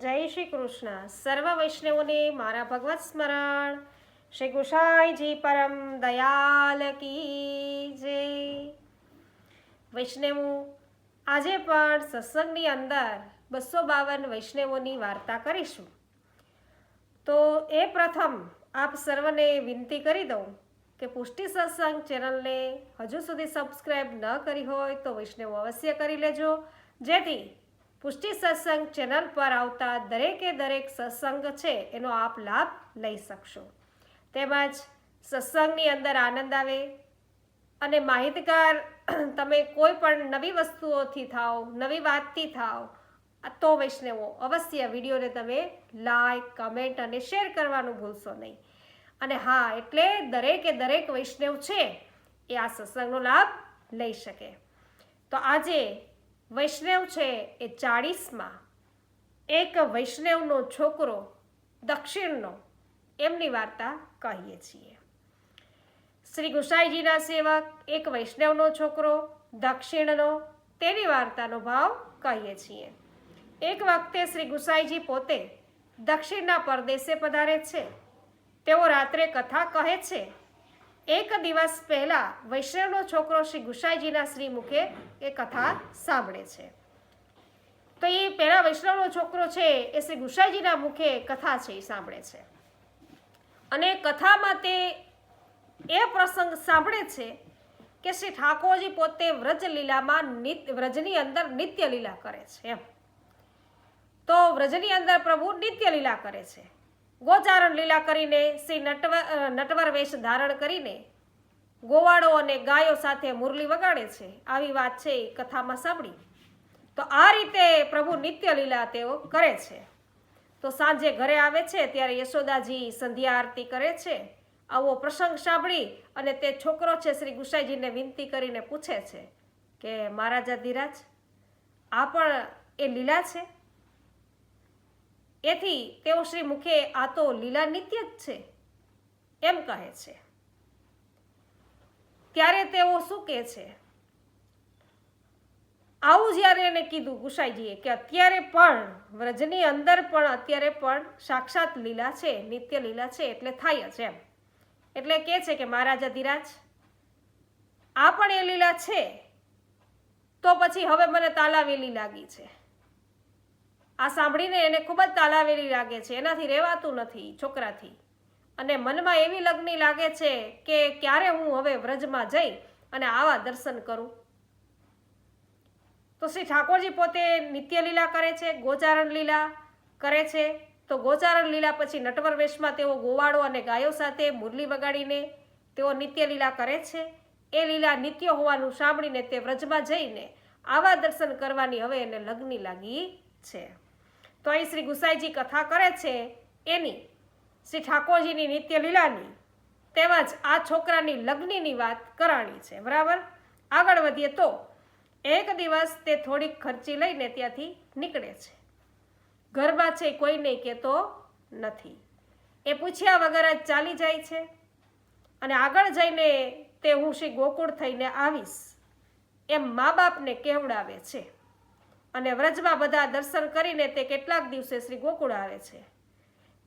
જય શ્રી કૃષ્ણ. સર્વ વૈષ્ણવોને મારા ભગવત સ્મરણ. શ્રી ગુસાઈજી પરમ દયાલ કી જય. વૈષ્ણવો, આજે પણ સત્સંગની અંદર બસો બાવન વૈષ્ણવોની વાર્તા કરીશું. તો એ પ્રથમ આપ સર્વને વિનંતી કરી દઉં કે પુષ્ટિ સત્સંગ ચેનલને હજુ સુધી સબસ્ક્રાઈબ ન કરી હોય તો વૈષ્ણવો અવશ્ય કરી લેજો. જેથી પુષ્ટિ સત્સંગ ચેનલ પર આવતા દરેકે દરેક સત્સંગ છે, એનો આપ લાભ લઈ શકશો. તેમજ સત્સંગની અંદર આનંદ આવે અને માહિતગાર તમે કોઈ પણ નવી વસ્તુઓથી થાઓ, નવી વાતથી થાઓ, તો વૈષ્ણવો, અવશ્ય વિડીયોને તમે લાઈક કમેન્ટ અને શેર કરવાનું ભૂલશો નહીં. અને હા, એટલે દરેકે દરેક વૈષ્ણવ છે, એ આ સત્સંગનો લાભ લઈ શકે. તો આજે વૈષ્ણવ છે એ ચાળીસમાં. એક વૈષ્ણવનો છોકરો દક્ષિણનો, એમની વાર્તા કહીએ છીએ. શ્રી ગુસાઈજીના સેવક, એક વૈષ્ણવનો છોકરો દક્ષિણનો, તેની વાર્તાનો ભાવ કહીએ છીએ. એક વખતે શ્રી ગુસાઈજી પોતે દક્ષિણના પરદેશે પધારે છે. તેઓ રાત્રે કથા કહે છે એક દિવસ પહેલા વૈષ્ણવનો છોકરો શ્રી ગુસાઈજીના શ્રી મુખે એ કથા સાંભળે છે. તો એ પહેલા વૈષ્ણવનો છોકરો છે એ શ્રી ગુસાઈજીના મુખે કથા છે એ સાંભળે છે. અને કથામાં તે એ પ્રસંગ સાંભળે છે કે શ્રી ઠાકોરજી પોતે વ્રજ લીલામાં વ્રજની અંદર નિત્ય લીલા કરે છે એમ. તો વ્રજની અંદર પ્રભુ નિત્ય લીલા કરે છે. ગોચારણ લીલા કરીને શ્રી નટવર નટવર વેશ ધારણ કરીને ગોવાળો અને ગાયો સાથે મુરલી વગાડે છે. આવી વાત છે એ કથામાં સાંભળી. તો આ રીતે પ્રભુ નિત્ય લીલા તેઓ કરે છે. તો સાંજે ઘરે આવે છે ત્યારે યશોદાજી સંધ્યા આરતી કરે છે. આવો પ્રસંગ સાંભળી અને તે છોકરો છે શ્રી ગુસાઈજીને વિનંતી કરીને પૂછે છે કે, મહારાજા ધીરાજ, આ પણ એ લીલા છે? એથી તેઓ શ્રી મુખે આ તો લીલા નિત્ય જ છે, એમ કહે છે. ત્યારે તેઓ શું કહે છે? આવું જ્યારે એને કીધું ગુસાઈજીએ કે અત્યારે પણ વ્રજની અંદર પણ અત્યારે પણ સાક્ષાત લીલા છે, નિત્ય લીલા છે, એટલે થાય જ એમ. એટલે કે છે કે મહારાજા ધીરાજ આ પણ એ લીલા છે? તો પછી હવે મને તાલાવેલી લાગી છે. આ સાંભળીને એને ખૂબ જ તાલાવેલી લાગે છે. એનાથી રહેવાતું નથી છોકરાથી. અને મનમાં એવી લગ્ની લાગે છે કે ક્યારે હું હવે વ્રજમાં જઈ અને આવા દર્શન કરું. તો શ્રી ઠાકોરજી પોતે નિત્ય લીલા કરે છે, ગોચારણ લીલા કરે છે. તો ગોચારણ લીલા પછી નટવર વેશમાં તેઓ ગોવાળો અને ગાયો સાથે મુરલી વગાડીને તેઓ નિત્ય લીલા કરે છે. એ લીલા નિત્ય હોવાનું સાંભળીને તે વ્રજમાં જઈને આવા દર્શન કરવાની હવે એને લગ્ની લાગી છે. તો અહીં શ્રી ગુસાઈજી કથા કરે છે એની. શ્રી ઠાકોરજીની નિત્ય લીલાની તેમજ આ છોકરાની લગ્નની વાત કરાણી છે. બરાબર? આગળ વધીએ તો એક દિવસ તે થોડીક ખર્ચી લઈને ત્યાંથી નીકળે છે. ગરબા છે કોઈને કહેતો નથી. એ પૂછ્યા વગર જ ચાલી જાય છે. અને આગળ જઈને તે હું શ્રી ગોકુળ થઈને આવીશ. એમ મા બાપને કહેવડાવે છે. અને વ્રજમાં બધા દર્શન કરીને તે કેટલાક દિવસે શ્રી ગોકુળ આવે છે.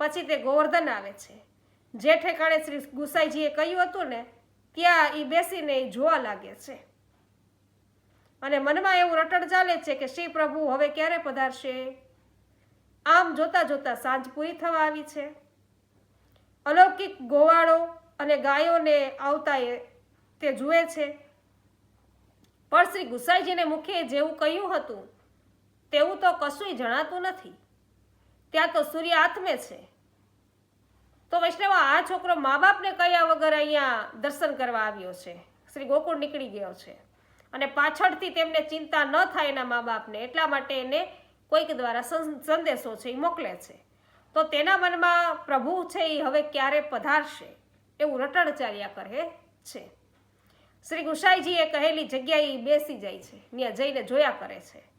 પછી તે ગોવર્ધન આવે છે. જે ઠેકાણે શ્રી ગુસાઈજીએ કહ્યું હતું ને, ત્યાં એ બેસીને એ જોવા લાગે છે. અને મનમાં એવું રટણ ચાલે છે કે શ્રી પ્રભુ હવે ક્યારે પધારશે? આમ જોતા જોતા સાંજ પૂરી થવા આવી છે. અલૌકિક ગોવાળો અને ગાયોને આવતા એ તે જુએ છે. પણ શ્રી ગુસાઈજીને મુખે જેવું કહ્યું હતું તેવું તો કશુંય જણાતું નથી. ત્યાં તો સૂર્ય આત્મે છે. તો વૈષ્ણવ, આ છોકરો મા બાપને કયા વગર અહીંયા દર્શન કરવા આવ્યો છે. શ્રી ગોકુળ નીકળી ગયો છે. અને પાછળથી તેમને ચિંતા ન થાય એના મા બાપને એટલા માટે એને કોઈક દ્વારા સંદેશો છે, એ મોકલે છે. તો તેના મનમાં પ્રભુ છે એ હવે ક્યારે પધારશે? એવું રટણ ચાલ્યા કરે છે. શ્રી ગુસાઈજીએ કહેલી જગ્યાએ બેસી જાય છે. ત્યાં જઈને જોયા કરે છે.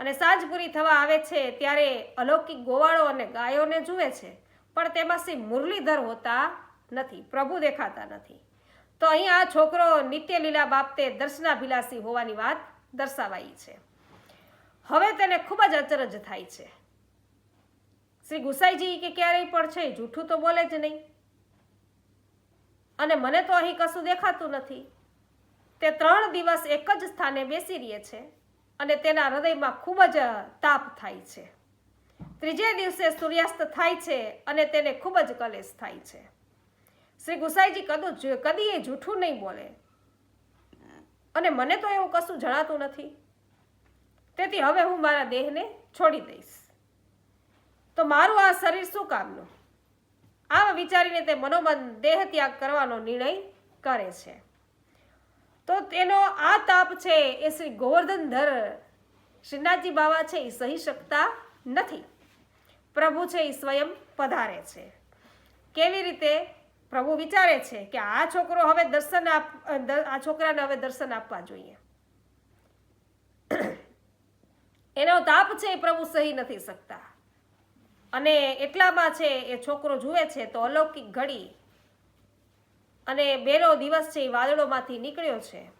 અને સાંજ પૂરી થવા આવે છે ત્યારે અલૌકિક ગોવાળો અને ગાયોને જુએ છે. પણ તેમાં શ્રી મુરલીધર હોતા નથી, પ્રભુ દેખાતા નથી. તો અહીં આ છોકરો નિત્ય લીલા બાબતે દર્શનાભિલાષી હોવાની વાત દર્શાવાઈ છે. હવે તેને ખૂબ જ અચરજ થાય છે. શ્રી ગુસાઈજી કે ક્યારેય પણ છે, જૂઠું તો બોલે જ નહીં. અને મને તો અહીં કશું દેખાતું નથી. તે ત્રણ દિવસ એક જ સ્થાને બેસી રહે છે. અને તેના હૃદયમાં ખૂબ જ તાપ થાય છે. ત્રીજે દિવસે સૂર્યાસ્ત થાય છે અને તેને ખૂબ જ કલેશ થાય છે. શ્રી ગુસાઈજી કદું કદી એ જૂઠું નહીં બોલે. અને મને તો એવું કશું જણાતું નથી. તેથી હવે હું મારા દેહને છોડી દઈશ. તો મારું આ શરીર શું કામનું? આમ વિચારીને તે મનોમન દેહ ત્યાગ કરવાનો નિર્ણય કરે છે. તો તેનો આ તાપ છે એ શ્રી ગોવર્ધનધર શ્રીનાથજી બાવા છે એ સહી શકતા નથી. પ્રભુ છે એ સ્વયં પધારે છે. કેવી રીતે? પ્રભુ વિચારે છે કે આ છોકરો હવે દર્શન આપ આ છોકરાને હવે દર્શન આપવા જોઈએ. એનો તાપ છે એ પ્રભુ સહી નથી શકતા. અને એટલામાં છે એ છોકરો જુએ છે તો અલૌકિક ઘડી અને બેનો દિવસ છે એ વાદળોમાંથી નીકળ્યો છે.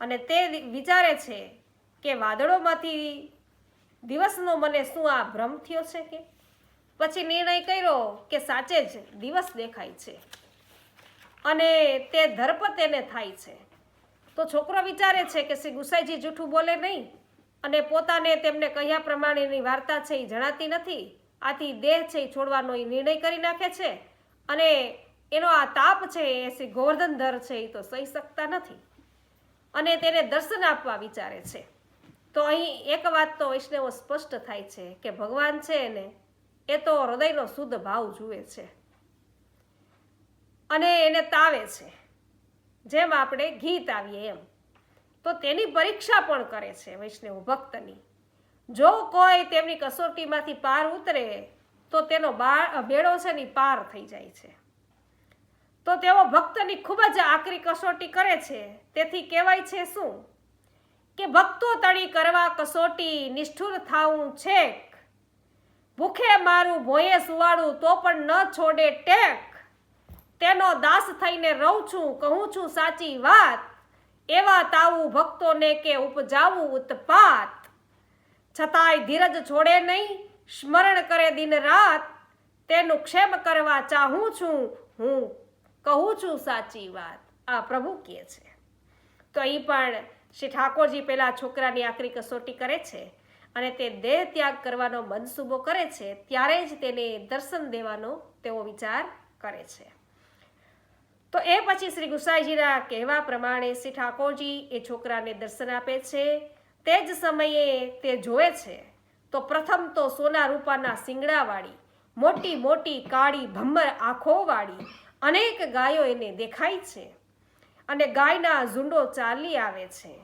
અને તે વિચારે છે કે વાદળોમાંથી દિવસનો મને શું આ ભ્રમ થયો છે કે? પછી નિર્ણય કર્યો કે સાચે જ દિવસ દેખાય છે. અને તે ધરપત એને થાય છે. તો છોકરો વિચારે છે કે શ્રી ગુસાઈજી જૂઠું બોલે નહીં અને પોતાને તેમને કહ્યા પ્રમાણેની વાર્તા છે એ જણાતી નથી. આથી દેહ છે એ છોડવાનો એ નિર્ણય કરી નાખે છે અને એનો આ તાપ છે, એ શ્રી ગોવર્ધનધર છે, એ તો સહી શકતા નથી. અને તેને દર્શન આપવા વિચારે છે. તો અહીં એક વાત તો વૈષ્ણવો સ્પષ્ટ થાય છે કે ભગવાન છે એને એ તો હૃદયનો શુદ્ધ ભાવ જુએ છે. અને એને તાવે છે. જેમ આપણે ઘી તાવીએ એમ. તો તેની પરીક્ષા પણ કરે છે વૈષ્ણવ ભક્તની. જો કોઈ તેમની કસોટીમાંથી પાર ઉતરે, તો તેનો બાળ બેડો છે ને પાર થઈ જાય છે. તો તેઓ ભક્તની ખૂબ જ આકરી કસોટી કરે છે. તેથી કહેવાય છે શું? કે ભક્તો તળી કરવા કસોટી નિષ્ઠુર થાવું છેક. ભૂખે મારું ભોંયે સુવાડું તો પણ ન છોડે ટેક. તેનો દાસ થઈને રહું છું, કહું છું સાચી વાત. એવા તાવું ભક્તોને કે ઉપજાવું ઉત્પાત. છતાંય ધીરજ છોડે નહીં, સ્મરણ કરે દિન રાત તેનું ક્ષેમ કરવા ચાહું છું, હું કહું છું સાચી વાત. આ પ્રભુ કહે છે. તો અહીં પણ શ્રી ઠાકોરજી પેલા છોકરાની આકરી કસોટી કરે છે અને તે દેહ ત્યાગ કરવાનો મનસૂબો કરે છે, ત્યારે જ તેને દર્શન દેવાનો તેઓ વિચાર કરે છે. તો એ પછી શ્રી ગુસાઈજીના કહેવા પ્રમાણે શ્રી ઠાકોરજી એ છોકરાને દર્શન આપે છે. તે જ સમયે તે જોવે છે, તો પ્રથમ તો સોના રૂપાના શિંગડાવાળી મોટી મોટી કાળી ભમ્મર આંખોવાળી અનેક ગાયો એને દેખાય છે અને ગાયના ઝુંડો ચાલી આવે છે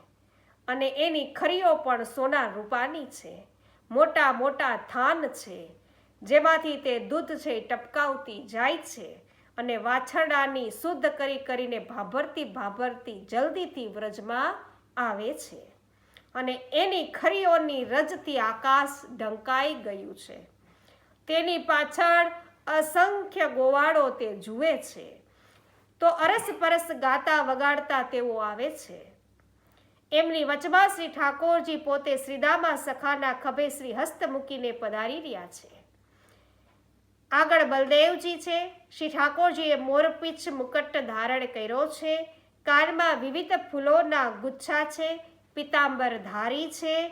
અને એની ખરીઓ પણ સોના રૂપાની છે. મોટા મોટા થાન છે જેમાંથી તે દૂધ છે ટપકાવતી જાય છે અને વાછરડાની શુદ્ધ કરી કરીને ભાભરતી ભાભરતી જલ્દીથી વ્રજમાં આવે છે અને એની ખરીઓની રજથી આકાશ ઢંકાઈ ગયું છે. તેની પાછળ અસંખ્ય ગોવાળો તે જુએ છે. તો અરસ પરસ ગાતા વગાડતા તેઓ આવે છે. એમની વચમાં શ્રી ઠાકોરજી પોતે શ્રીદામા સખાના ખભે શ્રી હસ્ત મૂકીને પધારી રહ્યા છે. આગળ બલદેવજી છે. શ્રી ઠાકોરજીએ મોરપીછ મુકટ ધારણ કર્યો છે. કાનમાં વિવિધ ફૂલોના ગુચ્છા છે. પિતાંબર ધારી છે.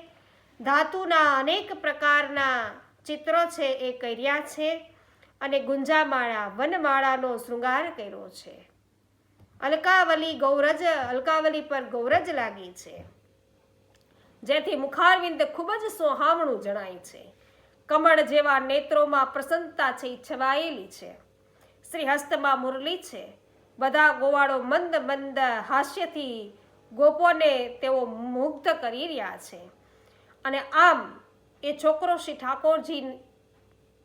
ધાતુના અનેક પ્રકારના ચિત્રો છે એ કર્યા છે. અને ગુંજામાળા વનમાળાનો શૃંગાર કર્યો છે. અલકાવલી ગૌરજ, અલકાવલી પર ગૌરજ લાગી છે. જેથી મુખારવિંદ ખૂબ જ સોહામણું જણાય છે. કમળ જેવા નેત્રોમાં પ્રસન્નતા છે, છવાયેલી છે. શ્રી હસ્તમાં મુરલી છે. બધા ગોવાળો મંદ મંદ હાસ્યથી ગોપોને તેઓ મુગ્ધ કરી રહ્યા છે. અને આમ એ છોકરો શ્રી ઠાકોરજી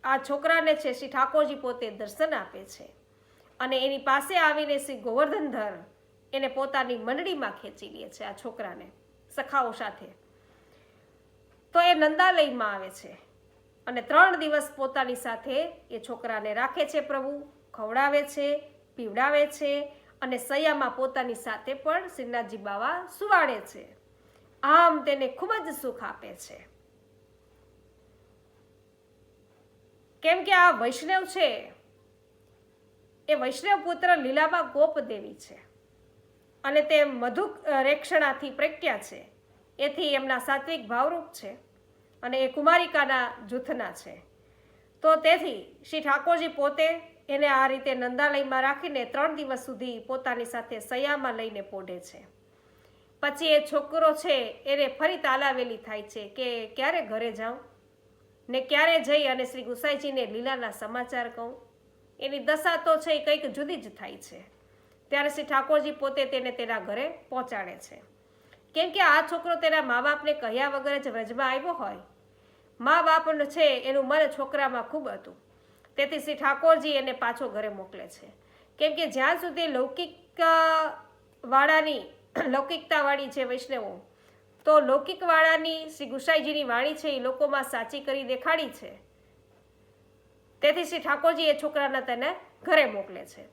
આ છોકરાને છે શ્રી ઠાકોરજી પોતે દર્શન આપે છે. અને એની પાસે આવીને શ્રી ગોવર્ધનધર એને પોતાની મંડળીમાં ખેંચી લે છે આ છોકરાને, સખાઓ સાથે. તો એ નંદાલયમાં આવે છે અને ત્રણ દિવસ પોતાની સાથે એ છોકરાને રાખે છે પ્રભુ, ખવડાવે છે, પીવડાવે છે અને સૈયામાં પોતાની સાથે પણ શ્રીનાથજી બાવા સુવાડે છે. આમ તેને ખૂબ જ સુખ આપે છે. કેમ કે આ વૈષ્ણવ છે. એ વૈષ્ણવ પુત્ર લીલાબા ગોપદેવી છે. અને તે મધુ રેક્ષણાથી પ્રખ્યા છે. એથી એમના સાત્વિક ભાવરૂપ છે અને એ કુમારિકાના જૂથના છે. તો તેથી શ્રી ઠાકોરજી પોતે એને આ રીતે નંદાલયમાં રાખીને ત્રણ દિવસ સુધી પોતાની સાથે સયામાં લઈને પોઢે છે. પછી એ છોકરો છે એને ફરી તાલાવેલી થાય છે કે ક્યારે ઘરે જાઉં? ને ક્યારે જઈ અને શ્રી ગુસાઈજીને લીલાના સમાચાર કહું? એની દશા તો છે એ કંઈક જુદી જ થાય છે. ત્યારે શ્રી ઠાકોરજી પોતે તેને તેના ઘરે પહોંચાડે છે. કેમ કે આ છોકરો તેના મા બાપને કહ્યા વગર જ વ્રજમાં આવ્યો હોય. મા બાપનું છે એનું મન છોકરામાં ખૂબ હતું. તેથી શ્રી ઠાકોરજી એને પાછો ઘરે મોકલે છે. કેમ કે જ્યાં સુધી લૌકિક વાળાની, લૌકિકતાવાળી જે વૈષ્ણવો તો લૌકિકવાળાની શ્રી ગુસાઈજીની વાણી છે એ લોકોમાં સાચી કરી દેખાડી છે. તેથી શ્રી ઠાકોરજી એ છોકરાને તેને ઘરે મોકલે છે.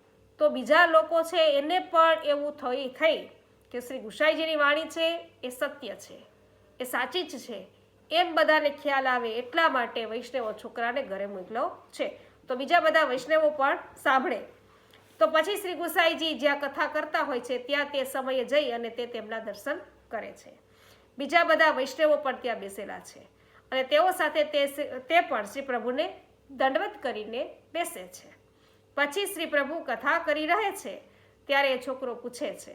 તો બીજા લોકો છે એને પણ એવું થઈ થઈ કે શ્રી ગુસાઈજીની વાણી છે એ સત્ય છે, એ સાચી જ છે. એમ બધાને ખ્યાલ આવે એટલા માટે વૈષ્ણવો છોકરાને ઘરે મોકલો છે. તો બીજા બધા વૈષ્ણવો પણ સાંભળે. તો પછી શ્રી ગુસાઈજી જ્યાં કથા કરતા હોય છે ત્યાં તે સમયે જઈ અને તે તેમના દર્શન કરે છે. બીજા બધા વૈષ્ણવો પણ ત્યાં બેસેલા છે. અને તેઓ સાથે તે તે પણ શ્રી પ્રભુને દંડવત કરીને બેસે છે. પછી શ્રી પ્રભુ કથા કરી રહે છે, ત્યારે એ છોકરો પૂછે છે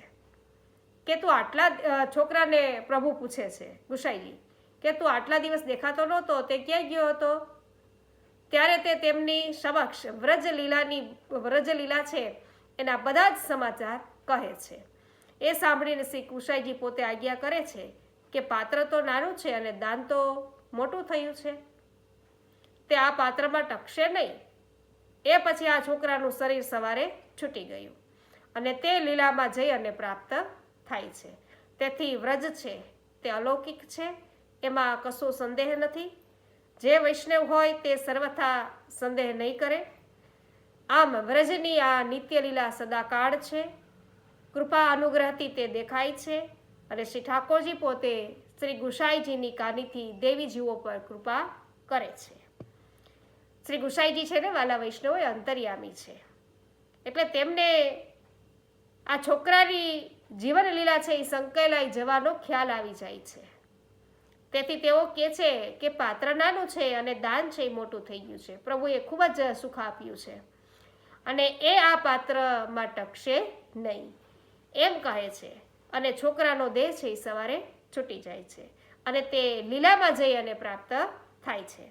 કે તું આટલા છોકરાને પ્રભુ પૂછે છે, ગુસાઈજી, કે તું આટલા દિવસ દેખાતો નહોતો, તે ક્યાં ગયો હતો? ત્યારે તે તેમની સમક્ષ વ્રજલીલાની, વ્રજલીલા છે, એના બધા જ સમાચાર કહે છે. એ સાંભળીને શ્રી કુશાઈજી પોતે આજ્ઞા કરે છે કે પાત્ર તો નાનું છે અને દાન તો મોટું થયું છે. તે આ પાત્રમાં ટકશે નહીં. એ પછી આ છોકરાનું શરીર સવારે છૂટી ગયું અને તે લીલામાં જઈ અને પ્રાપ્ત થાય છે. તેથી વ્રજ છે, તે અલૌકિક છે, એમાં કશો સંદેહ નથી. જે વૈષ્ણવ હોય તે સર્વથા સંદેહ નહીં કરે. આમ વ્રજની આ નિત્ય લીલા સદાકાળ છે. કૃપા અનુગ્રહથી તે દેખાય છે. અને શ્રી ઠાકોરજી પોતે શ્રી ગુસાઈજીની કાનીથી દેવીજીઓ પર કૃપા કરે છે. શ્રી ગુસાઈજી છે ને, વાલા વૈષ્ણવ એ અંતર્યામી છે. એટલે તેમને આ છોકરાની જીવન લીલા છે, એ સંકેલાઈ જવાનો ખ્યાલ આવી જાય છે. તેથી તેઓ કહે છે કે પાત્ર નાનું છે અને દાન છે એ મોટું થઈ ગયું છે. પ્રભુએ ખૂબ જ સુખ આપ્યું છે. અને એ આ પાત્રમાં ટકશે નહીં. એમ કહે છે અને છોકરાનો દેહ છે એ સવારે છૂટી જાય છે અને તે લીલામાં જઈ અને પ્રાપ્ત થાય છે.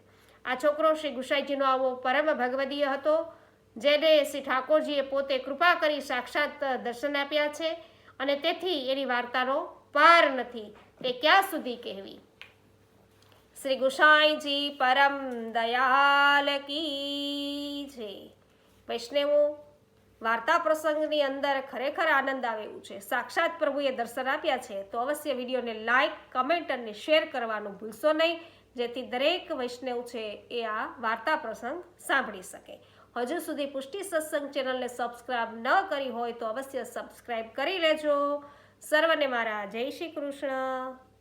આ છોકરો શ્રી ગુસાઈજીનો આવો પરમ ભગવદીય હતો, જેને શ્રી ઠાકોરજીએ પોતે કૃપા કરી સાક્ષાત દર્શન આપ્યા છે અને તેથી એની વાર્તાનો પાર નથી, તે ક્યાં સુધી કહેવી? શ્રી ગુસાઈજી પરમ દયાલ કી છે વૈષ્ણવો વાર્તા પ્રસંગની અંદર ખરેખર આનંદ આવે એવું છે. સાક્ષાત પ્રભુએ દર્શન આપ્યા છે. તો અવશ્ય વિડીયોને લાઈક, કમેન્ટ અને શેર કરવાનું ભૂલશો નહીં, જેથી દરેક વૈષ્ણવ છે એ આ વાર્તા પ્રસંગ સાંભળી શકે. હજુ સુધી પુષ્ટિ સત્સંગ ચેનલને સબસ્ક્રાઇબ ન કરી હોય તો અવશ્ય સબસ્ક્રાઇબ કરી લેજો. સર્વને મારા જય શ્રી કૃષ્ણ.